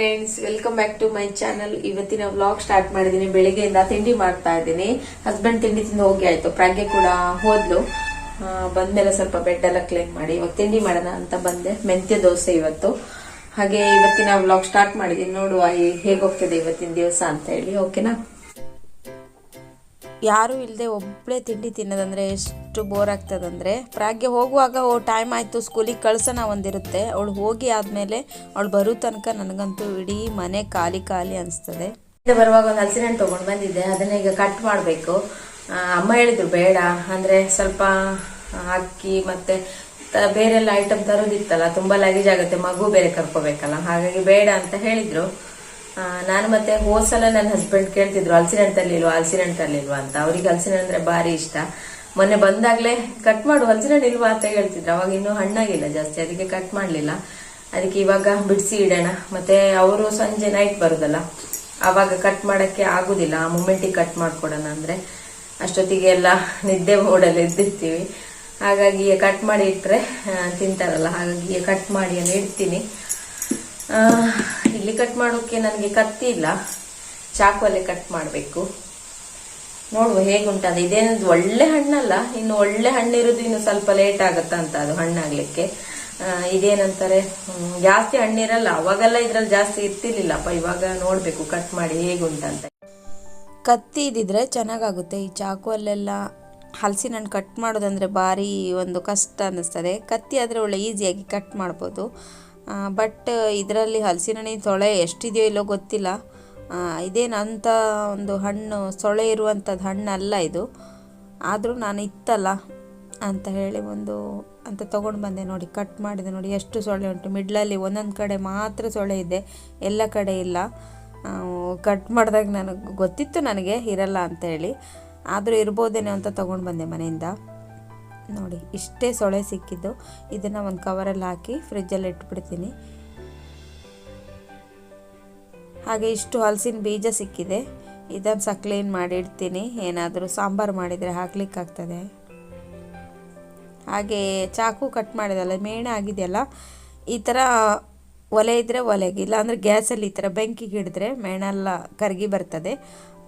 Friends welcome back to my channel ಇವತ್ತಿನ vlog start ಮಾಡಿದೀನಿ ಬೆಳಿಗ್ಗೆಯಿಂದ ತಿಂಡಿ ಮಾಡ್ತಾ ಇದ್ದೀನಿ. ಹಸ್ಬೆಂಡ್ ತಿಂಡಿ ತಿಂದು ಹೋಗಿ ಆಯ್ತು. ಪ್ರಾಗ್ಯ ಕೂಡ ಹೋದ್ಲು. ಬಂದ್ಮೇಲೆ ಸ್ವಲ್ಪ ಬೆಡ್ ಎಲ್ಲ ಕ್ಲೀನ್ ಮಾಡಿ ಇವಾಗ ತಿಂಡಿ ಮಾಡೋಣ ಅಂತ ಬಂದೆ. ಮೆಂತ್ಯ ದೋಸೆ ಇವತ್ತು. ಹಾಗೆ ಇವತ್ತಿನ ವ್ಲಾಗ್ ಸ್ಟಾರ್ಟ್ ಮಾಡಿದೀನಿ ನೋಡುವ ಹೇಗೋಗ್ತದೆ ಇವತ್ತಿನ ದಿವಸ ಅಂತ ಹೇಳಿ. ಓಕೆನಾ ಯಾರೂ ಇಲ್ಲದೆ ಒಬ್ಬಳೇ ತಿಂಡಿ ತಿನ್ನೋದಂದರೆ ಎಷ್ಟು ಬೋರ್ ಆಗ್ತದಂದರೆ, ಪ್ರಾಗ್ಗೆ ಹೋಗುವಾಗ, ಓ ಟೈಮ್ ಆಯಿತು ಸ್ಕೂಲಿಗೆ ಕಳ್ಸೋಣ ಒಂದಿರುತ್ತೆ. ಅವಳು ಹೋಗಿ ಆದಮೇಲೆ ಅವಳು ಬರೋ ತನಕ ನನಗಂತೂ ಇಡೀ ಮನೆ ಖಾಲಿ ಖಾಲಿ ಅನಿಸ್ತದೆ. ಬರುವಾಗ ಒಂದು ಹಲಸಿನ ಹಣ್ಣು ತೊಗೊಂಡು ಬಂದಿದ್ದೆ, ಅದನ್ನ ಈಗ ಕಟ್ ಮಾಡಬೇಕು. ಅಮ್ಮ ಹೇಳಿದ್ರು, ಬೇಡ, ಅಂದರೆ ಸ್ವಲ್ಪ ಅಕ್ಕಿ ಮತ್ತೆ ಬೇರೆಲ್ಲ ಐಟಮ್ ತರೋದಿತ್ತಲ್ಲ, ತುಂಬ ಲಗೇಜ್ ಆಗುತ್ತೆ, ಮಗು ಬೇರೆ ಕರ್ಕೋಬೇಕಲ್ಲ, ಹಾಗಾಗಿ ಬೇಡ ಅಂತ ಹೇಳಿದ್ರು. ನಾನು ಮತ್ತೆ ಹೋದ್ಸಲ ನನ್ನ ಹಸ್ಬೆಂಡ್ ಕೇಳ್ತಿದ್ರು ಹಲಸಿನ ಹಣ್ಣು ತರ್ಲಿಲ್ವಾ ಹಲಸಿನ ಹಣ್ಣು ತರ್ಲಿಲ್ವಾ? ಅಂತ. ಅವ್ರಿಗೆ ಹಲಸಿನ ಅಂದ್ರೆ ಭಾರಿ ಇಷ್ಟ. ಮೊನ್ನೆ ಬಂದಾಗ್ಲೇ ಕಟ್ ಮಾಡು ಹಲಸಿನ ಹಣ್ಣು ಇಲ್ವಾ ಅಂತ ಹೇಳ್ತಿದ್ರು. ಅವಾಗ ಇನ್ನೂ ಹಣ್ಣಾಗಿಲ್ಲ ಜಾಸ್ತಿ, ಅದಕ್ಕೆ ಕಟ್ ಮಾಡ್ಲಿಲ್ಲ. ಅದಕ್ಕೆ ಇವಾಗ ಬಿಡಿಸಿ ಇಡೋಣ. ಮತ್ತೆ ಅವರು ಸಂಜೆ ನೈಟ್ ಬರುದಲ್ಲ ಆವಾಗ ಕಟ್ ಮಾಡಕ್ಕೆ ಆಗುದಿಲ್ಲ. ಆ ಮೂಮೆಂಟಿಗೆ ಕಟ್ ಮಾಡ್ಕೊಡೋಣ ಅಂದ್ರೆ ಅಷ್ಟೊತ್ತಿಗೆ ಎಲ್ಲ ನಿದ್ದೆ ಓಡಲ್ಲಿ ಎದ್ದಿರ್ತೀವಿ. ಹಾಗಾಗಿ ಕಟ್ ಮಾಡಿ ಇಟ್ಟರೆ ತಿಂತಾರಲ್ಲ. ಹಾಗಾಗಿ ಕಟ್ ಮಾಡಿ ಇಡ್ತೀನಿ. ಇಲ್ಲಿ ಕಟ್ ಮಾಡೋಕೆ ನನಗೆ ಕತ್ತಿ ಇಲ್ಲ. ಚಾಕುವಲ್ಲೇ ಕಟ್ ಮಾಡಬೇಕು. ನೋಡುವ ಹೇಗುಂಟದ. ಇದೇನದು ಒಳ್ಳೆ ಹಣ್ಣಲ್ಲ. ಇನ್ನು ಒಳ್ಳೆ ಹಣ್ಣಿರೋದು ಇನ್ನು ಸ್ವಲ್ಪ ಲೇಟ್ ಆಗತ್ತ ಅಂತ ಅದು ಹಣ್ಣಾಗ್ಲಿಕ್ಕೆ. ಇದೇನಂತಾರೆ? ಜಾಸ್ತಿ ಹಣ್ಣಿರಲ್ಲ. ಅವಾಗೆಲ್ಲ ಇದ್ರಲ್ಲಿ ಜಾಸ್ತಿ ಇರ್ತಿರ್ಲಿಲ್ಲಪ್ಪ ಇವಾಗ ನೋಡ್ಬೇಕು ಕಟ್ ಮಾಡಿ ಹೇಗುಂಟಂತ ಕತ್ತಿ ಇದ್ದಿದ್ರೆ ಚೆನ್ನಾಗಾಗುತ್ತೆ. ಈ ಚಾಕುವಲ್ಲೆಲ್ಲ ಹಲಸಿನ ಹಣ್ಣು ಕಟ್ ಮಾಡೋದಂದರೆ ಭಾರಿ ಒಂದು ಕಷ್ಟ ಅನ್ನಿಸ್ತದೆ. ಕತ್ತಿ ಆದರೆ ಒಳ್ಳೆ ಈಸಿಯಾಗಿ ಕಟ್ ಮಾಡ್ಬೋದು. ಬಟ್ ಇದರಲ್ಲಿ ಹಲಸಿನ ಹಣ್ಣಿನ ಸೊಳೆ ಎಷ್ಟಿದೆಯೋ ಇಲ್ಲೋ ಗೊತ್ತಿಲ್ಲ. ಇದೇನು ಅಂಥ ಒಂದು ಹಣ್ಣು, ಸೊಳೆ ಇರುವಂಥದ್ದು ಹಣ್ಣಲ್ಲ ಇದು. ಆದರೂ ನಾನು ಇತ್ತಲ್ಲ ಅಂತ ಹೇಳಿ ಒಂದು, ಅಂತ ತೊಗೊಂಡು ಬಂದೆ ನೋಡಿ ಕಟ್ ಮಾಡಿದೆ ನೋಡಿ, ಎಷ್ಟು ಸೊಳ್ಳೆ ಉಂಟು. ಮಿಡ್ಲಲ್ಲಿ ಒಂದೊಂದು ಕಡೆ ಮಾತ್ರ ಸೊಳ್ಳೆ ಇದೆ, ಎಲ್ಲ ಕಡೆ ಇಲ್ಲ. ಕಟ್ ಮಾಡಿದಾಗ ನನಗೆ ಗೊತ್ತಿತ್ತು ನನಗೆ ಇರಲ್ಲ ಅಂತ ಹೇಳಿ. ಆದರೂ ಇರ್ಬೋದೇನೋ ಅಂತ ತೊಗೊಂಡು ಬಂದೆ ಮನೆಯಿಂದ. ನೋಡಿ, ಇಷ್ಟೇ ಸೊಳೆ ಸಿಕ್ಕಿದ್ದು. ಇದನ್ನು ಒಂದು ಕವರಲ್ಲಿ ಹಾಕಿ ಫ್ರಿಜ್ಜಲ್ಲಿ ಇಟ್ಬಿಡ್ತೀನಿ. ಹಾಗೆ ಇಷ್ಟು ಹಲಸಿನ ಬೀಜ ಸಿಕ್ಕಿದೆ. ಇದನ್ನು ಸಹ ಕ್ಲೀನ್ ಮಾಡಿ ಇಡ್ತೀನಿ. ಏನಾದರೂ ಸಾಂಬಾರು ಮಾಡಿದರೆ ಹಾಕ್ಲಿಕ್ಕಾಗ್ತದೆ. ಹಾಗೆ ಚಾಕು ಕಟ್ ಮಾಡಿದಲ್ಲ, ಮೇಣ ಆಗಿದೆಯಲ್ಲ, ಈ ಥರ ಒಲೆ ಇದ್ದರೆ ಒಲೆಗೆ, ಇಲ್ಲಾಂದರೆ ಗ್ಯಾಸಲ್ಲಿ ಈ ಥರ ಬೆಂಕಿಗೆ ಹಿಡಿದ್ರೆ ಮೇಣೆಲ್ಲ ಕರಗಿ ಬರ್ತದೆ.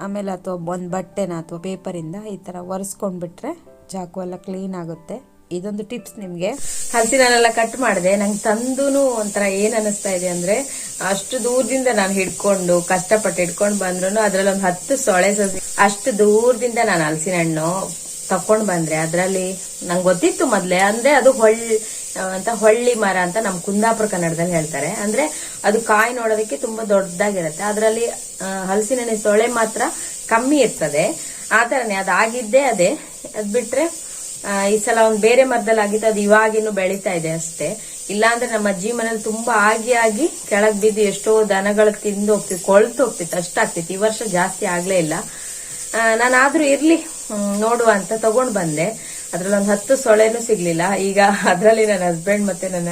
ಆಮೇಲೆ ಅಥವಾ ಒಂದು ಬಟ್ಟೆನ ಅಥವಾ ಪೇಪರಿಂದ ಈ ಥರ ಒರೆಸ್ಕೊಂಡ್ಬಿಟ್ರೆ ಚಾಕು ಎಲ್ಲ ಕ್ಲೀನ್ ಆಗುತ್ತೆ. ಇದೊಂದು ಟಿಪ್ಸ್ ನಿಮಗೆ. ಹಲಸಿನಲ್ಲೆಲ್ಲ ಕಟ್ ಮಾಡಿದೆ. ನಂಗೆ ತಂದೂನು ಒಂಥರ ಏನ್ ಅನಿಸ್ತಾ ಇದೆ ಅಂದ್ರೆ, ಅಷ್ಟು ದೂರದಿಂದ ನಾನು ಹಿಡ್ಕೊಂಡು, ಕಷ್ಟಪಟ್ಟು ಹಿಡ್ಕೊಂಡು ಬಂದ್ರೂ ಅದ್ರಲ್ಲಿ ಒಂದು ಹತ್ತು ಸೊಳೆ ಸಸಿ, ಅಷ್ಟು ದೂರದಿಂದ ನಾನು ಹಲಸಿನ ಹಣ್ಣು ತಕೊಂಡ್ ಬಂದ್ರೆ, ಅದ್ರಲ್ಲಿ ನಂಗೆ ಗೊತ್ತಿತ್ತು ಮೊದಲೇ, ಅಂದ್ರೆ ಅದು ಹೊಳ್ಳಿ ಅಂತ ಹೊಳ್ಳಿ ಮರ ಅಂತ ನಮ್ ಕುಂದಾಪುರ ಕನ್ನಡದಲ್ಲಿ ಹೇಳ್ತಾರೆ. ಅಂದ್ರೆ ಅದು ಕಾಯಿ ನೋಡೋದಕ್ಕೆ ತುಂಬಾ ದೊಡ್ಡದಾಗಿರುತ್ತೆ. ಅದರಲ್ಲಿ ಹಲಸಿನ ಸೊಳೆ ಮಾತ್ರ ಕಮ್ಮಿ ಇರ್ತದೆ. ಆ ತರನೇ ಅದಾಗಿದ್ದೇ ಅದೇ. ಅದ್ ಬಿಟ್ರೆ ಈ ಸಲ ಒಂದ್ ಬೇರೆ ಮರದಲ್ಲಿ ಆಗಿತ್ತು ಅದು ಇವಾಗಿನೂ ಬೆಳೀತಾ ಇದೆ ಅಷ್ಟೇ. ಇಲ್ಲಾಂದ್ರೆ ನಮ್ಮ ಅಜ್ಜಿ ಮನೇಲಿ ತುಂಬಾ ಆಗಿ ಆಗಿ ಕೆಳಗ್ ಬಿದ್ದು ಎಷ್ಟೋ ದನಗಳು ತಿಂದು ಹೋಗ್ತಿತ್ತು ಕೊಳ್ತು ಹೋಗ್ತಿತ್ತು ಅಷ್ಟಾಗ್ತಿತ್ತು ಈ ವರ್ಷ ಜಾಸ್ತಿ ಆಗ್ಲೇ ಇಲ್ಲ. ನಾನು ಆದ್ರೂ ಇರ್ಲಿ ನೋಡುವ ಅಂತ ತಗೊಂಡ್ ಬಂದೆ. ಅದ್ರಲ್ಲಿ ಒಂದು ಹತ್ತು ಸೊಳೆನೂ ಸಿಗ್ಲಿಲ್ಲ. ಈಗ ಅದ್ರಲ್ಲಿ ನನ್ನ ಹಸ್ಬೆಂಡ್ ಮತ್ತೆ ನನ್ನ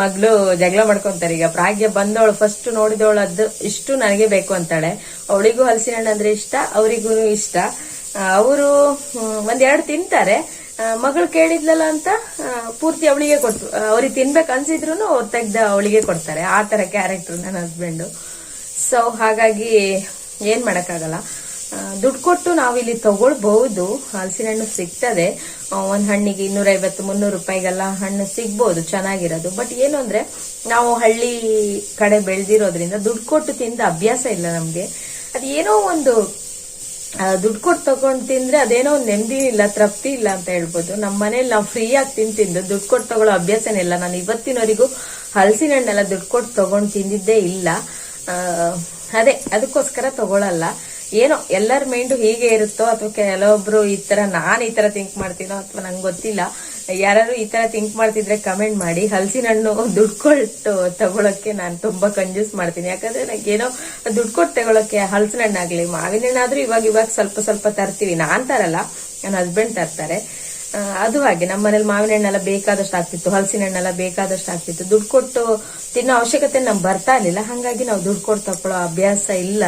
ಮಗಳು ಜಗಳ ಮಾಡ್ಕೊಂತಾರೆ. ಈಗ ಪ್ರಾಗ್ಯ ಬಂದವಳು ಫಸ್ಟ್ ನೋಡಿದವಳು ಅದು ಇಷ್ಟು ನನಗೆ ಬೇಕು ಅಂತಾಳೆ. ಅವಳಿಗೂ ಹಲಸಿನ ಹಣ್ಣು ಅಂದ್ರೆ ಇಷ್ಟ, ಅವರಿಗೂ ಇಷ್ಟ. ಅವರು ಒಂದೆರಡು ತಿಂತಾರೆ. ಮಗಳು ಕೇಳಿದ್ಲಲ್ಲ ಅಂತ ಪೂರ್ತಿ ಅವಳಿಗೆ ಕೊಟ್ಟು ಅವ್ರಿಗೆ ತಿನ್ಬೇಕು ಅನ್ಸಿದ್ರು ಅವ್ರು ತೆಗ್ದ ಅವಳಿಗೆ ಕೊಡ್ತಾರೆ. ಆ ತರ ಕ್ಯಾರೆಕ್ಟರ್ ನನ್ನ ಹಸ್ಬೆಂಡು ಸೊ ಹಾಗಾಗಿ ಏನ್ ಮಾಡಕ್ಕಾಗಲ್ಲ. ದುಡ್ಡು ಕೊಟ್ಟು ನಾವಿಲ್ಲಿ ತಗೊಳ್ಬಹುದು. ಹಲಸಿನ ಹಣ್ಣು ಸಿಗ್ತದೆ ಒಂದು ಹಣ್ಣಿಗೆ ಇನ್ನೂರೈವತ್ತು, ಮುನ್ನೂರು ರೂಪಾಯಿಗೆಲ್ಲ ಹಣ್ಣು ಸಿಗ್ಬೋದು, ಚೆನ್ನಾಗಿರೋದು. ಬಟ್ ಏನು ಅಂದ್ರೆ, ನಾವು ಹಳ್ಳಿ ಕಡೆ ಬೆಳೆದಿರೋದ್ರಿಂದ ದುಡ್ಡು ಕೊಟ್ಟು ತಿಂದ ಅಭ್ಯಾಸ ಇಲ್ಲ ನಮ್ಗೆ. ಅದು ಏನೋ ಒಂದು ದುಡ್ಡು ಕೊಟ್ಟು ತಗೊಂಡ್ ತಿಂದ್ರೆ ಅದೇನೋ ಒಂದು ನೆಮ್ಮದಿ ಇಲ್ಲ, ತೃಪ್ತಿ ಇಲ್ಲ ಅಂತ ಹೇಳ್ಬೋದು. ನಮ್ಮ ಮನೇಲಿ ನಾವು ಫ್ರೀ ಆಗಿ ತಿಂದು ತಿಂದು ದುಡ್ಡು ಕೊಟ್ಟು ತಗೊಳ್ಳೋ ಅಭ್ಯಾಸನೇ ಇಲ್ಲ. ನಾನು ಇವತ್ತಿನವರೆಗೂ ಹಲಸಿನ ಹಣ್ಣೆಲ್ಲ ದುಡ್ಡು ಕೊಟ್ಟು ತಗೊಂಡು ತಿಂದಿದ್ದೇ ಇಲ್ಲ. ಅದೇ, ಅದಕ್ಕೋಸ್ಕರ ತಗೊಳಲ್ಲ. ಏನೋ ಎಲ್ಲರ ಮೈಂಡು ಹೀಗೆ ಇರುತ್ತೋ ಅಥವಾ ಕೆಲವೊಬ್ರು ಈ ತರ ನಾನ್ ಈ ತರ ಥಿಂಕ್ ಮಾಡ್ತೀನೋ ಅಥವಾ ನಂಗೆ ಗೊತ್ತಿಲ್ಲ ಯಾರು ಈ ತರ ಥಿಂಕ್ ಮಾಡ್ತಿದ್ರೆ ಕಮೆಂಟ್ ಮಾಡಿ ಹಲಸಿನ ಹಣ್ಣು ದುಡ್ಡು ಕೊಟ್ಟು ತಗೊಳಕ್ಕೆ ನಾನು ತುಂಬಾ ಕಂಜೂಸ್ ಮಾಡ್ತೀನಿ. ಯಾಕಂದ್ರೆ ನಂಗೆ ಏನೋ ದುಡ್ಡು ಕೊಟ್ಟು ತಗೊಳಕ್ಕೆ ಹಲಸಿನ ಹಣ್ಣಾಗ್ಲಿ ಮಾವಿನ ಹಣ್ಣಾದ್ರೂ ಇವಾಗ ಇವಾಗ ಸ್ವಲ್ಪ ಸ್ವಲ್ಪ ತರ್ತೀವಿ. ನಾನ್ ತರಲ್ಲ, ನನ್ನ ಹಸ್ಬೆಂಡ್ ತರ್ತಾರೆ. ಅದು ಹಾಗೆ. ನಮ್ಮ ಮನೇಲಿ ಮಾವಿನ ಹಣ್ಣೆಲ್ಲ ಬೇಕಾದಷ್ಟು ಆಗ್ತಿತ್ತು ಹಲಸಿನ ಹಣ್ಣೆಲ್ಲ ಬೇಕಾದಷ್ಟು ಆಗ್ತಿತ್ತು. ದುಡ್ಡು ಕೊಟ್ಟು ತಿನ್ನೋ ಅವಶ್ಯಕತೆ ನಮ್ಗೆ ಬರ್ತಾ ಇರ್ಲಿಲ್ಲ. ಹಾಗಾಗಿ ನಾವು ದುಡ್ಡು ಕೊಟ್ಟು ತಕೊಳ್ಳೋ ಅಭ್ಯಾಸ ಇಲ್ಲ.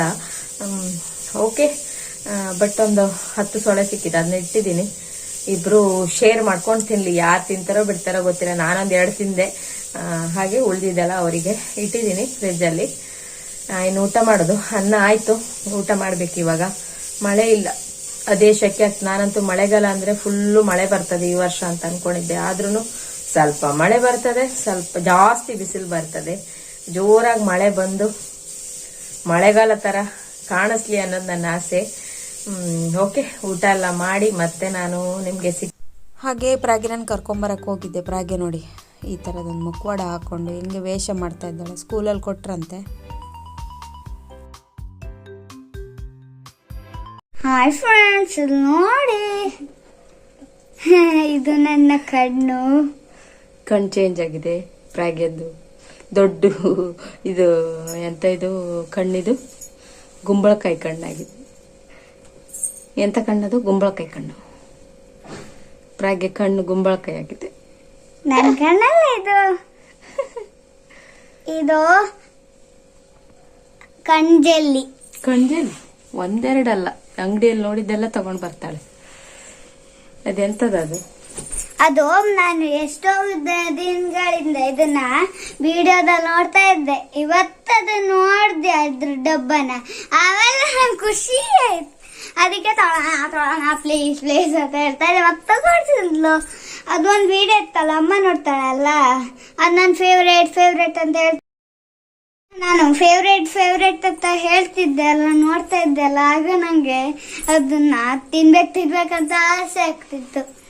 ಓಕೆ ಬಟ್ ಒಂದು ಹತ್ತು ಸೊಳೆ ಸಿಕ್ಕಿದೆ. ಅದನ್ನ ಇಟ್ಟಿದ್ದೀನಿ. ಇಬ್ರು ಶೇರ್ ಮಾಡ್ಕೊಂಡು ತಿನ್ಲಿ. ಯಾರು ತಿಂತಾರೋ ಬಿಡ್ತಾರೋ ಗೊತ್ತಿಲ್ಲ. ನಾನೊಂದು ಎರಡು ತಿಂದೆ. ಹಾಗೆ ಉಳಿದಿದ್ದಲ್ಲ ಅವರಿಗೆ ಇಟ್ಟಿದ್ದೀನಿ ಫ್ರಿಜ್ಜಲ್ಲಿ ಇನ್ನು ಊಟ ಮಾಡೋದು. ಅನ್ನ ಆಯಿತು. ಊಟ ಮಾಡಬೇಕು ಇವಾಗ. ಮಳೆ ಇಲ್ಲ. ಅದೇ ಶೆಕೆ ನಾನಂತೂ ಮಳೆಗಾಲ ಅಂದರೆ ಫುಲ್ಲು ಮಳೆ ಬರ್ತದೆ ಈ ವರ್ಷ ಅಂತ ಅಂದ್ಕೊಂಡಿದ್ದೆ ಆದ್ರೂ ಸ್ವಲ್ಪ ಮಳೆ ಬರ್ತದೆ. ಸ್ವಲ್ಪ ಜಾಸ್ತಿ ಬಿಸಿಲು ಬರ್ತದೆ. ಜೋರಾಗಿ ಮಳೆ ಬಂದು ಮಳೆಗಾಲ ತರ ಕಾಣಿಸ್ಲಿ ಅನ್ನೋದು ನನ್ನ ಆಸೆ. ಓಕೆ ಊಟ ಎಲ್ಲ ಮಾಡಿ ಮತ್ತೆ ನಾನು ನಿಮಗೆ ಸಿಕ್ ಹಾಗೆ ಪ್ರಾಗ್ಯನ ಕರ್ಕೊಂಬರಕ್ಕೆ ಹೋಗಿದ್ದೆ. ಪ್ರಾಗೆ ನೋಡಿ ಈ ಥರದೊಂದು ಮುಖವಾಡ ಹಾಕೊಂಡು ಹಿಂಗೆ ವೇಷ ಮಾಡ್ತಾ ಇದ್ದಾಳೆ. ಸ್ಕೂಲಲ್ಲಿ ಕೊಟ್ರಂತೆ. ಹಾಯ್ ಫ್ರೆಂಡ್ಸ್ ನೋಡಿ. ಇದು ನನ್ನ ಕಣ್ಣು. ಕಣ್ಣು ಚೇಂಜ್ ಆಗಿದೆ. ಪ್ರಾಗ್ಯದ್ದು ದೊಡ್ಡ ಇದು ಎಂತ ಇದು ಕಣ್ಣಿದು? ಗುಂಬಳಕಾಯಿ ಕಣ್ಣಾಗಿದೆ. ಎಂಥ ಕಣ್ಣದು? ಗುಂಬಳಕಾಯಿ ಕಣ್ಣು. ಪ್ರಾಗ್ಯ ಕಣ್ಣು ಗುಂಬಳಕಾಯಿ ಆಗಿದೆ. ನನ್ನ ಕಣ್ಣಲ್ಲ ಇದು. ಇದು ಕಣ್ಜೆಲ್ಲಿ ಕಣ್ಜೇನು ಒಂದೆರಡಲ್ಲ. ಅಂಗಡಿಯಲ್ಲಿ ನೋಡಿದ್ದೆಲ್ಲ ತಗೊಂಡು ಬರ್ತಾಳೆ. ಅದೆಂತದ ಅದು ನಾನು ಎಷ್ಟೋ ದಿನಗಳಿಂದ ಇದನ್ನ ವಿಡಿಯೋದಲ್ಲಿ ನೋಡ್ತಾ ಇದ್ದೆ. ಇವತ್ತದ ನೋಡಿದೆ ಅದ್ರ ಡಬ್ಬನ. ಆಮೇಲೆ ನಂಗೆ ಖುಷಿ ಆಯ್ತು. ಅದಕ್ಕೆ ತೊಳೋಣ ತೊಳೋಣ ಪ್ಲೀಸ್ ಪ್ಲೀಸ್ ಅಂತ ಹೇಳ್ತಾ ಇದ್ದೆ. ಮತ್ತೆ ಅದು ಅದೊಂದು ವಿಡಿಯೋ ಇತ್ತಲ್ಲ, ಅಮ್ಮ ನೋಡ್ತಾಳಲ್ಲ? ಅದು ನನ್ನ ಫೇವ್ರೇಟ್ ಫೇವ್ರೇಟ್ ಅಂತ ಹೇಳ್ತಾ ನಾನು ಫೇವ್ರೇಟ್ ಫೇವ್ರೇಟ್ ಅಂತ ಹೇಳ್ತಿದ್ದೆ. ಅಲ್ಲ ನೋಡ್ತಾ ಇದ್ದೆ ಅಲ್ಲ. ಆಗ ನಂಗೆ ಅದನ್ನ ತಿನ್ಬೇಕು ತಿನ್ಬೇಕಂತ ಆಸೆ ಆಗ್ತಿತ್ತು.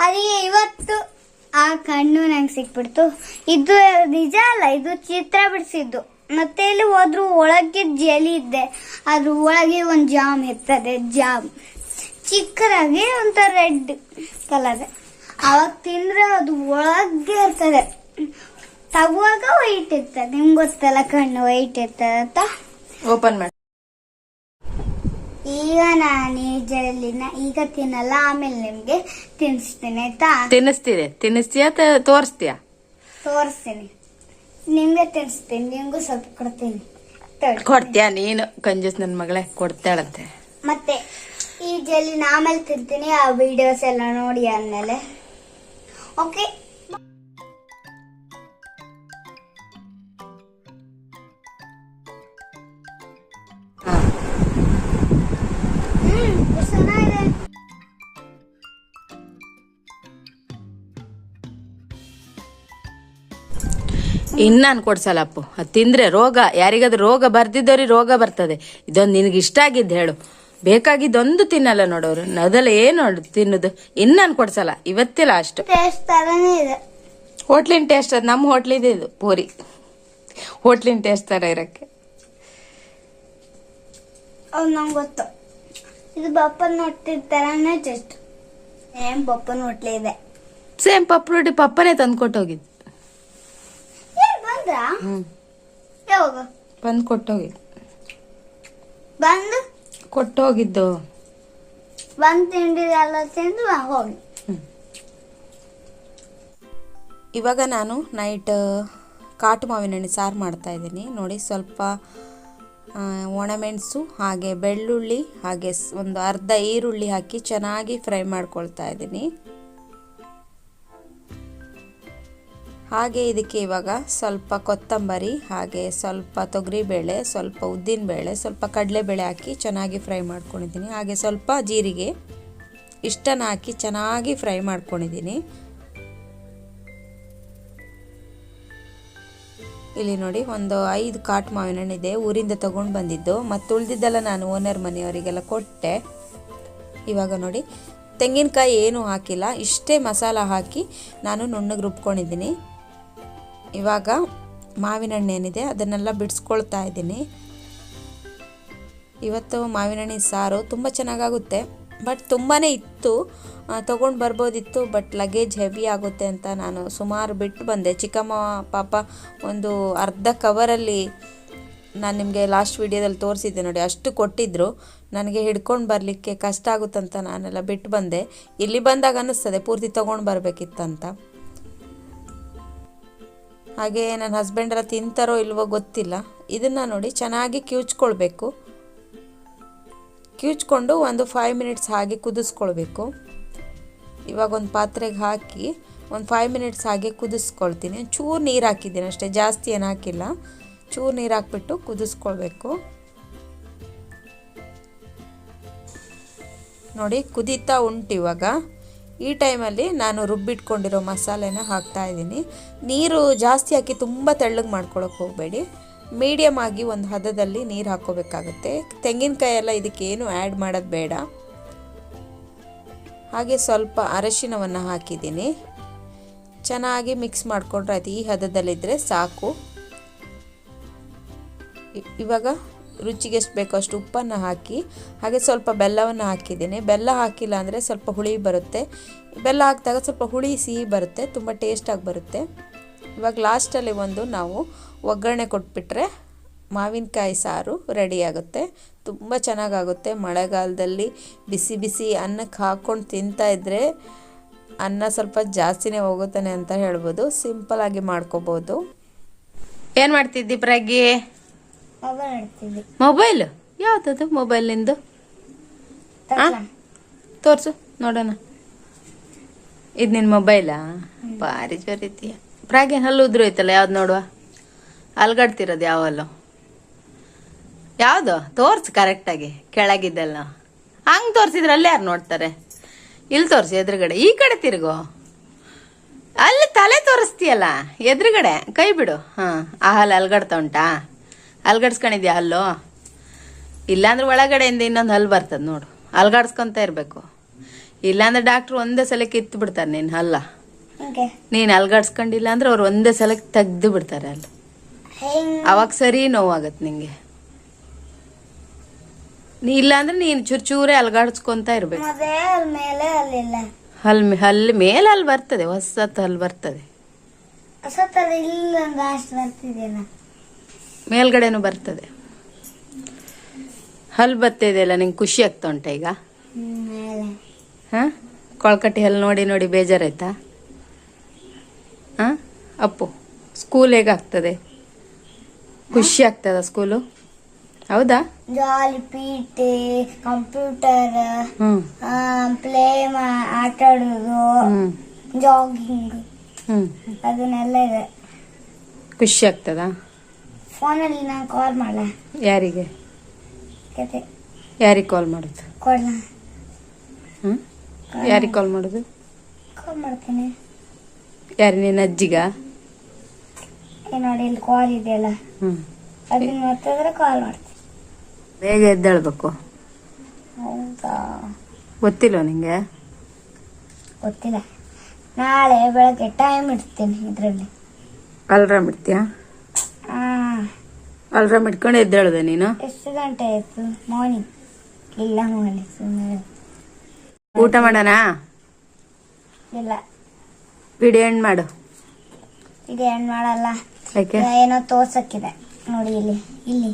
ಅದಕ್ಕೆ ಇವತ್ತು ಆ ಕಣ್ಣು ನಂಗೆ ಸಿಕ್ಬಿಡ್ತು. ಇದು ನಿಜ ಅಲ್ಲ, ಇದು ಚಿತ್ರ ಬಿಡಿಸಿದ್ದು. ಮತ್ತೆ ಇಲ್ಲಿ ಹೋದ್ರು ಒಳಗೆ ಜಲಿ ಇದ್ದೆ. ಅದ್ರ ಒಳಗೆ ಒಂದು ಜಾಮ್ ಇರ್ತದೆ, ಜಾಮ್. ಚಿಕ್ಕದಾಗಿ ಒಂಥರ ರೆಡ್ ಕಲರ್. ಅವಾಗ ತಿಂದ್ರೆ ಅದು ಒಳಗೆ ಇರ್ತದೆ. ತಗುವಾಗ ವೈಟ್ ಇರ್ತದೆ. ನಿಮ್ಗೆ ಗೊತ್ತಲ್ಲ ಕಣ್ಣು ವೈಟ್ ಇರ್ತದೆ ಅಂತ? ಓಪನ್ ಮಾಡಿ. ಈಗ ನಾನು ಈ ಜಲ್ಲಿನ ಈಗ ತಿನ್ನಲ್ಲ ಆಮೇಲೆ ನಿಮ್ಗೆ ತಿನ್ನಿಸ್ತೀನಿ ಆಯ್ತಾ? ತಿನ್ನಿಸ್ತೀರಿ. ತಿನ್ನಿಸ್ತೀಯ ತ- ತೋರಿಸ್ತೀಯಾ? ತೋರಿಸ್ತೀನಿ. ನಿಮ್ಗೆ ತಿನ್ನಿಸ್ತೀನಿ ನಿಮ್ಗೂ ಸ್ವಲ್ಪ ಕೊಡ್ತೀನಿ. ತಗೊಳ್ಳಿ. ಕೊಡ್ತೀಯಾ? ನೀನು ಕಂಜೂಸ್ ನನ್ನ ಮಗಳೇ ಕೊಡ್ತಾಳಂತೆ. ಮತ್ತೆ ಈ ಜಲ್ಲಿನ ಆಮೇಲೆ ತಿಂತೀನಿ ಆ ವಿಡಿಯೋಸ್ ಎಲ್ಲ ನೋಡಿ ಆದ್ಮೇಲೆ. ಓಕೆ ಇನ್ನು ನಾನು ಕೊಡ್ಸಲ್ಲ ಅಪ್ಪು. ಅದು ತಿಂದ್ರೆ ರೋಗ ಯಾರಿಗಾದ್ರೂ ರೋಗ ಬರ್ದಿದ್ದವ್ರಿಗೆ ರೋಗ ಬರ್ತದೆ. ಇದೊಂದು ನಿನಗೆ ಇಷ್ಟ ಆಗಿದ್ದು ಹೇಳು. ಬೇಕಾಗಿದ್ದೊಂದು ತಿನ್ನಲ್ಲ ನೋಡೋರು. ಅದೆಲ್ಲ ಏನು ನೋಡು ತಿನ್ನೋದು? ಇನ್ನು ನಾನು ಕೊಡ್ಸಲ್ಲ. ಇವತ್ತೇ ತರನೇ ಇದೆ. ಹೋಟ್ಲಿನ ಟೇಸ್ಟ್ ಅದು ನಮ್ಮ ಹೋಟ್ಲಿದೆ ಇದು ಪೂರಿ. ಹೋಟ್ಲಿನ ಟೇಸ್ಟ್ ಥರ ಇರಕ್ಕೆ. ಅವ್ರು ನಂಗೆ ಗೊತ್ತು. ಇದು ಬಪ್ಪನ್ ಟೇಸ್ಟ್ ಏನ್ ಬಪ್ಪನ ಹೋಟ್ಲಿ ಇದೆ. ಸೇಮ್ ಪಪ್ಪ ರೊಟ್ಟಿ ಪಪ್ಪನೇ ತಂದು ಕೊಟ್ಟೋಗಿದ್ದು ಏನ್ ಬಂದ್ರಾ ಹ್ಞೂ ಯಾವಾಗ? ಬಂದು ಕೊಟ್ಟೋಗಿದ್ದು ಬಂದು? ಕೊಟ್ಟೋಗಿದ್ದು. ಬಂದ್ ತಿಂಡಿದೆಲ್ಲ ತಿಂದು ಹೋಗಿ. ಇವಾಗ ನಾನು ನೈಟ್ ಕಾಟು ಮಾವಿನ ಹಣ್ಣು ಸಾರು ಮಾಡ್ತಾ ಇದ್ದೀನಿ. ನೋಡಿ ಸ್ವಲ್ಪ ಒಣಮೆಣಸು ಹಾಗೆ ಬೆಳ್ಳುಳ್ಳಿ ಹಾಗೆ ಒಂದು ಅರ್ಧ ಈರುಳ್ಳಿ ಹಾಕಿ ಚೆನ್ನಾಗಿ ಫ್ರೈ ಮಾಡ್ಕೊಳ್ತಾ ಇದ್ದೀನಿ. ಹಾಗೆ ಇದಕ್ಕೆ ಇವಾಗ ಸ್ವಲ್ಪ ಕೊತ್ತಂಬರಿ, ಹಾಗೆ ಸ್ವಲ್ಪ ತೊಗರಿಬೇಳೆ, ಸ್ವಲ್ಪ ಉದ್ದಿನ ಬೇಳೆ ಸ್ವಲ್ಪ ಕಡಲೆಬೇಳೆ ಹಾಕಿ ಚೆನ್ನಾಗಿ ಫ್ರೈ ಮಾಡ್ಕೊಂಡಿದ್ದೀನಿ. ಹಾಗೆ ಸ್ವಲ್ಪ ಜೀರಿಗೆ ಇಷ್ಟನ್ನು ಹಾಕಿ ಚೆನ್ನಾಗಿ ಫ್ರೈ ಮಾಡ್ಕೊಂಡಿದ್ದೀನಿ. ಇಲ್ಲಿ ನೋಡಿ ಒಂದು ಐದು ಕಾಟ್ ಮಾವಿನ ಹಣ್ಣಿದೆ ಊರಿಂದ ತೊಗೊಂಡು ಬಂದಿದ್ದು. ಮತ್ತು ಉಳಿದಿದ್ದೆಲ್ಲ ನಾನು ಓನರ್ ಮನೆಯವರಿಗೆಲ್ಲ ಕೊಟ್ಟೆ. ಇವಾಗ ನೋಡಿ, ತೆಂಗಿನಕಾಯಿ ಏನೂ ಹಾಕಿಲ್ಲ, ಇಷ್ಟೇ ಮಸಾಲ ಹಾಕಿ ನಾನು ನುಣ್ಣಗೆ ರುಬ್ಕೊಂಡಿದ್ದೀನಿ. ಇವಾಗ ಮಾವಿನ ಹಣ್ಣು ಏನಿದೆ ಅದನ್ನೆಲ್ಲ ಬಿಡಿಸ್ಕೊಳ್ತಾ ಇದ್ದೀನಿ. ಇವತ್ತು ಮಾವಿನ ಹಣ್ಣಿನ ಸಾರು ತುಂಬ ಚೆನ್ನಾಗಾಗುತ್ತೆ, ಬಟ್ ತುಂಬಾ ಇತ್ತು ತೊಗೊಂಡು ಬರ್ಬೋದಿತ್ತು, ಬಟ್ ಲಗೇಜ್ ಹೆವಿ ಆಗುತ್ತೆ ಅಂತ ನಾನು ಸುಮಾರು ಬಿಟ್ಟು ಬಂದೆ. ಚಿಕ್ಕಮ್ಮ ಪಾಪ ಒಂದು ಅರ್ಧ ಕವರಲ್ಲಿ ನಾನು ನಿಮಗೆ ಲಾಸ್ಟ್ ವಿಡಿಯೋದಲ್ಲಿ ತೋರಿಸಿದ್ದೆ ನೋಡಿ, ಅಷ್ಟು ಕೊಟ್ಟಿದ್ದರು ನನಗೆ ಹಿಡ್ಕೊಂಡು ಬರಲಿಕ್ಕೆ ಕಷ್ಟ ಆಗುತ್ತಂತ ನಾನೆಲ್ಲ ಬಿಟ್ಟು ಬಂದೆ. ಇಲ್ಲಿ ಬಂದಾಗ ಅನ್ನಿಸ್ತದೆ ಪೂರ್ತಿ ತೊಗೊಂಡು ಬರಬೇಕಿತ್ತಂತ. ಹಾಗೆ ನನ್ನ ಹಸ್ಬೆಂಡ್ ಎಲ್ಲ ತಿಂತಾರೋ ಇಲ್ವೋ ಗೊತ್ತಿಲ್ಲ. ಇದನ್ನು ನೋಡಿ ಚೆನ್ನಾಗಿ ಕಿವುಚ್ಕೊಳ್ಬೇಕು. ಕಿವುಚ್ಕೊಂಡು ಒಂದು ಫೈವ್ ಮಿನಿಟ್ಸ್ ಹಾಗೆ ಕುದಿಸ್ಕೊಳ್ಬೇಕು. ಇವಾಗ ಒಂದು ಪಾತ್ರೆಗೆ ಹಾಕಿ ಒಂದು ಫೈವ್ ಮಿನಿಟ್ಸ್ ಹಾಗೆ ಕುದಿಸ್ಕೊಳ್ತೀನಿ. ಚೂರು ನೀರು ಹಾಕಿದ್ದೀನಿ ಅಷ್ಟೇ, ಜಾಸ್ತಿ ಏನು ಹಾಕಿಲ್ಲ. ಚೂರು ನೀರು ಹಾಕ್ಬಿಟ್ಟು ಕುದಿಸ್ಕೊಳ್ಬೇಕು. ನೋಡಿ ಕುದೀತಾ ಉಂಟು ಇವಾಗ. ಈ ಟೈಮಲ್ಲಿ ನಾನು ರುಬ್ಬಿಟ್ಕೊಂಡಿರೋ ಮಸಾಲೆನ ಹಾಕ್ತಾ ಇದ್ದೀನಿ. ನೀರು ಜಾಸ್ತಿ ಹಾಕಿ ತುಂಬ ತೆಳ್ಳಗೆ ಮಾಡ್ಕೊಳಕ್ಕೆ ಹೋಗಬೇಡಿ. ಮೀಡಿಯಮ್ ಆಗಿ ಒಂದು ಹದದಲ್ಲಿ ನೀರು ಹಾಕೋಬೇಕಾಗುತ್ತೆ ತೆಂಗಿನಕಾಯಿ ಎಲ್ಲ ಇದಕ್ಕೇನು ಆ್ಯಡ್ ಮಾಡೋದು ಬೇಡ. ಹಾಗೆ ಸ್ವಲ್ಪ ಅರಶಿನವನ್ನು ಹಾಕಿದ್ದೀನಿ. ಚೆನ್ನಾಗಿ ಮಿಕ್ಸ್ ಮಾಡಿಕೊಂಡ್ರೆ ಆಯ್ತು. ಈ ಹದದಲ್ಲಿದ್ದರೆ ಸಾಕು. ಇವಾಗ ರುಚಿಗೆ ಎಷ್ಟು ಬೇಕೋ ಅಷ್ಟು ಉಪ್ಪನ್ನು ಹಾಕಿ, ಹಾಗೆ ಸ್ವಲ್ಪ ಬೆಲ್ಲವನ್ನು ಹಾಕಿದ್ದೀನಿ. ಬೆಲ್ಲ ಹಾಕಿಲ್ಲ ಅಂದರೆ ಸ್ವಲ್ಪ ಹುಳಿ ಬರುತ್ತೆ. ಬೆಲ್ಲ ಹಾಕಿದಾಗ ಸ್ವಲ್ಪ ಹುಳಿ, ಸಿಹಿ ಬರುತ್ತೆ, ತುಂಬ ಟೇಸ್ಟಾಗಿ ಬರುತ್ತೆ. ಇವಾಗ ಲಾಸ್ಟಲ್ಲಿ ಒಂದು ನಾವು ಒಗ್ಗರಣೆ ಕೊಟ್ಬಿಟ್ರೆ ಮಾವಿನಕಾಯಿ ಸಾರು ರೆಡಿಯಾಗುತ್ತೆ ತುಂಬ ಚೆನ್ನಾಗಾಗುತ್ತೆ. ಮಳೆಗಾಲದಲ್ಲಿ ಬಿಸಿ ಬಿಸಿ ಅನ್ನಕ್ಕೆ ಹಾಕ್ಕೊಂಡು ತಿಂತಾ ಇದ್ದರೆ ಅನ್ನ ಸ್ವಲ್ಪ ಜಾಸ್ತಿನೇ ಹೋಗುತ್ತಾನೆ ಅಂತ ಹೇಳ್ಬೋದು. ಸಿಂಪಲಾಗಿ ಮಾಡ್ಕೋಬೋದು. ಏನು ಮಾಡ್ತಿದ್ದಿ ಪ್ರಗಿ ಮೊಬೈಲ್ ಯಾವ್ದದು ಮೊಬೈಲ್ ನಿಂದು? ತೋರ್ಸು. ನೋಡೋಣ. ಇದು ನಿನ್ ಮೊಬೈಲಾ ಭಾರಿ ಜೋರಿತೀಯ ಪ್ರಾಗೆ ಹಲ್ಲು ಉದ್ರು ಐತಲ್ಲ ಯಾವ್ದು ನೋಡುವ? ಅಲ್ಗಡ್ತಿರೋದು ಯಾವಲ್ಲು ಯಾವುದು? ತೋರ್ಸು ಕರೆಕ್ಟಾಗಿ ಕೆಳಗಿದ್ದಲ್ಲ. ಹಂಗೆ ತೋರ್ಸಿದ್ರೆ ಅಲ್ಲೇ ಯಾರು ನೋಡ್ತಾರೆ? ಇಲ್ಲಿ ತೋರಿಸಿ ಎದುರುಗಡೆ. ಈ ಕಡೆ ತಿರುಗು. ಅಲ್ಲಿ ತಲೆ ತೋರಿಸ್ತೀಯಲ್ಲ ಎದುರುಗಡೆ. ಕೈ ಬಿಡು. ಹಾಂ ಆ ಹಲ್ಲು ಅಲ್ಗಡ್ತಾ ಉಂಟಾ? ಅಲ್ಗಡ್ಸ್ಕೊಂಡಿದ್ಯಾ ಹಲ್ಲು ಇಲ್ಲಾಂದ್ರೆ ಒಳಗಡೆಯಿಂದ ಇನ್ನೊಂದು ಹಲ್ಲು ಬರ್ತದೆ ನೋಡು. ಅಲ್ಗಾಡ್ಸ್ಕೊಂತ ಇರಬೇಕು. ಇಲ್ಲಾಂದ್ರೆ ಡಾಕ್ಟ್ರು ಒಂದೇ ಸಲ ಕಿತ್ತು ಬಿಡ್ತಾರೆ ನೀನು ಹಲ್ಲ. ನೀನು ಅಲ್ಗಾಡ್ಸ್ಕೊಂಡಿಲ್ಲ ಅಂದ್ರೆ ಅವ್ರು ಒಂದೇ ಸಲ ತೆಗ್ದು ಬಿಡ್ತಾರೆ ಅಲ್ಲಿ. ಅವಾಗ ಸರಿ ನೋವಾಗತ್ತೆ ನಿಂಗೆ. ನೀ ಇಲ್ಲಾಂದ್ರೆ ನೀನು ಚೂರು ಚೂರೇ ಅಲ್ಗಾಡ್ಸ್ಕೊಂತ ಇರ್ಬೇಕು. ಹಲ್ ಹಲ್ ಮೇಲೆ ಅಲ್ಲಿ ಬರ್ತದೆ ಹೊಸತ್ ಹಲ್ ಬರ್ತದೆ ಸತ್ತದ ಇಲ್ಲೊಂದು ಅಷ್ಟು ಬರ್ತಿದೆಯಲ್ಲ ಮೇಲ್ಗಡೆನೂ ಬರ್ತದೆ. ಹಲ್ ಬರ್ತಿದೆಯಲ್ಲ ನಿಂಗೆ ಖುಷಿ ಆಗ್ತಾ ಉಂಟ ಈಗ? ಹಾಂ? ಕೊಳ್ಕಟ್ಟಿ ಹಲ್ ನೋಡಿ ನೋಡಿ ಬೇಜಾರಾಯ್ತಾ? ಹಾ? ಅಪ್ಪು ಸ್ಕೂಲ್ ಹೇಗಾಗ್ತದೆ? ಖುಷಿ ಆಗ್ತದ ಸ್ಕೂಲು ಹೌದಾ? ಜಾಲಿ ಪೀಟೆ ಕಂಪ್ಯೂಟರ್ ಪ್ಲೇ ಆಟ ಆಡೋದು ಜಾಗಿಂಗ್ ಅದನ್ನೆಲ್ಲ ಇದೆ. ಖುಷಿ ಆಗ್ತದಾ? ಫೋನಲ್ಲಿ ನಾನು ಕಾಲ್ ಮಾಡ ಯಾರಿಗೆ? ಕತೆ ಯಾರಿಗೆ ಕಾಲ್ ಮಾಡೋದು? ಕೊಡ್ಲ? ಹ್ಮ್? ಯಾರಿಗೆ ಕಾಲ್ ಮಾಡೋದು? ಕಾಲ್ ಮಾಡ್ತೀನಿ. ಯಾರು ನಿನ್ನ ಅಜ್ಜಿಗ? ನೋಡಿ ಇಲ್ಲಿ ಕಾಲ್ ಇದೆಯಲ್ಲ. ಹ್ಮ್. ಅದನ್ನ ಮತ್ತಂದ್ರೆ ಕಾಲ್ ಮಾಡ್ತೀನಿ. ಬೇಗ ಎದ್ದೇಳ್ಬೇಕು. ಹೌದಾ? ಗೊತ್ತಿಲ್ಲ ನಿಂಗೆ? ಗೊತ್ತಿಲ್ಲ. ನಾಳೆ ಬೆಳಗ್ಗೆ ಟೈಮ್ ಇಡ್ತೀನಿ ಇದರಲ್ಲಿ. ಅಲ್ರಾಮ್ ಇಡ್ತೀಯಾ? ಅಲ್ರಾಮ್ ಇಟ್ಕೊಂಡು ಎದ್ದೇಳ್ದೆ ನೀನು? ಎಷ್ಟು ಗಂಟೆ ಆಯ್ತು? ಮಾರ್ನಿಂಗ್ ಇಲ್ಲ ಮಾರ್ನಿಂಗ್ ಸುಮ್ಮನೆ ಊಟ ಮಾಡೋಣ? ಇಲ್ಲ. ವಿಡಿಯೋ ಎಂಡ್ ಮಾಡು. ವಿಡಿಯೋ ಎಂಡ್ ಮಾಡಲ್ಲ. ಯಾಕೆ? ಏನೋ ತೋರ್ಸಕ್ಕಿದೆ. ನೋಡಿ ಇಲ್ಲಿ ಇಲ್ಲಿ.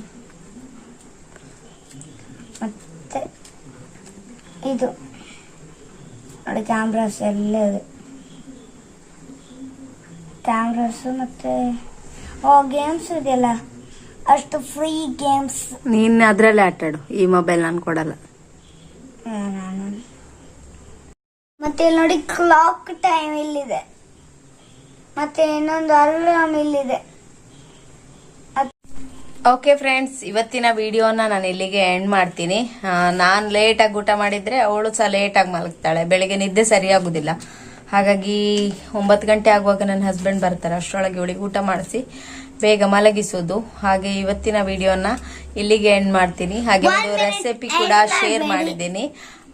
ಮತ್ತೆ ಇದು. ನೋಡಿ ಕ್ಯಾಮ್ರಾಸ್ ಎಲ್ಲ ಇದೆ. ಕ್ಯಾಮ್ರಾಸ್ ಮತ್ತೆ ಓ ಗೇಮ್ಸ್ ಇದೆಯಲ್ಲ. ಅಷ್ಟು ಫ್ರೀ ಗೇಮ್ಸ್ ನೀನು ಅದರಲ್ಲೇ ಆಟಾಡು. ಈ ಮೊಬೈಲ್ ನಾನು ಕೊಡಲ್ಲ. ಮತ್ತೆ ಇಲ್ಲಿ ನೋಡಿ ಕ್ಲಾಕ್ ಟೈಮ್ ಇಲ್ಲಿದೆ. ಮತ್ತೆ ಇನ್ನೊಂದು ಅಲಾರ್ಮ್ ಇಲ್ಲಿದೆ. ಓಕೆ ಫ್ರೆಂಡ್ಸ್ ಇವತ್ತಿನ ವಿಡಿಯೋನ ನಾನು ಇಲ್ಲಿಗೆ ಎಂಡ್ ಮಾಡ್ತೀನಿ. ನಾನು ಲೇಟಾಗಿ ಊಟ ಮಾಡಿದ್ರೆ ಅವಳು ಸಹ ಲೇಟಾಗಿ ಮಲಗ್ತಾಳೆ. ಬೆಳಿಗ್ಗೆ ನಿದ್ದೆ ಸರಿಯಾಗೋದಿಲ್ಲ ಹಾಗಾಗಿ ಒಂಬತ್ತು ಗಂಟೆ ಆಗುವಾಗ ನನ್ನ ಹಸ್ಬೆಂಡ್ ಬರ್ತಾರೆ. ಅಷ್ಟರೊಳಗೆ ಇವಳಿಗೆ ಊಟ ಮಾಡಿಸಿ. ಬೇಗ ಮಲಗಿಸೋದು. ಹಾಗೆ ಇವತ್ತಿನ ವಿಡಿಯೋನ ಇಲ್ಲಿಗೆ ಎಂಡ್ ಮಾಡ್ತೀನಿ. ಹಾಗೆ ಒಂದು ರೆಸಿಪಿ ಕೂಡ ಶೇರ್ ಮಾಡಿದ್ದೀನಿ.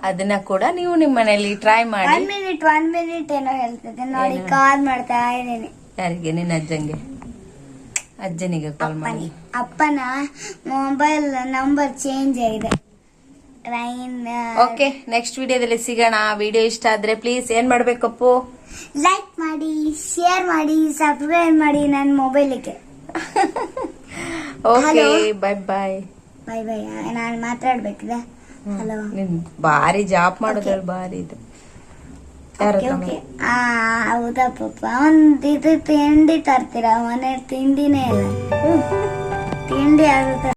ಅದನ್ನ ಕೂಡ ನೀವು ನಿಮ್ಮ ಮನೆಯಲ್ಲಿ ಟ್ರೈ ಮಾಡಿ. ಒನ್ ಮಿನಿಟ್ ಒನ್ ಮಿನಿಟ್ ಏನೋ ಹೇಳ್ತಿದ್ದೆ. ನೋಡಿ ಕಾಲ್ ಮಾಡ್ತಾ ಇದ್ದೀನಿ. ಯಾರಿಗೆ? ನಿನ್ನ ಅಜ್ಜಂಗೆ. ಅಜ್ಜನಿಗೆ ಕಾಲ್ ಮಾಡಿ. ಅಪ್ಪನ ಮೊಬೈಲ್ ನಂಬರ್ ಚೇಂಜ್ ಆಗಿದೆ. ಓಕೆ ನೆಕ್ಸ್ಟ್ ವಿಡಿಯೋದಲ್ಲಿ ಸಿಗೋಣ. ವಿಡಿಯೋ ಇಷ್ಟ ಆದ್ರೆ ಪ್ಲೀಸ್ ಏನ್ ಮಾಡ್ಬೇಕಪ್ಪು? ಲೈಕ್ ಮಾಡಿ ಶೇರ್ ಮಾಡಿ ಸಬ್ಸ್ಕ್ರೈಬ್ ಮಾಡಿ ನನ್ನ ಮೊಬೈಲಿಗೆ okay bye bye bye bye ನಾನು ಮಾತಾಡ್ಬೇಕಿದೆ. ಹಲೋ ನಿನ್ ಬಾರಿ ಜಾಬ್ ಮಾಡೋದ್ರಲ್ಲಿ ಬಾರಿ ಇದು. ಓಕೆ ಓಕೆ ಆ ಹೌದಾ ಪಪ್ಪ ಒಂದ್ ಇದು ತಿಂಡಿ ತರ್ತೀರಾ? ಮನೆ ತಿಂಡಿನೇ ಇಲ್ಲ. ತಿಂಡಿ ಅದು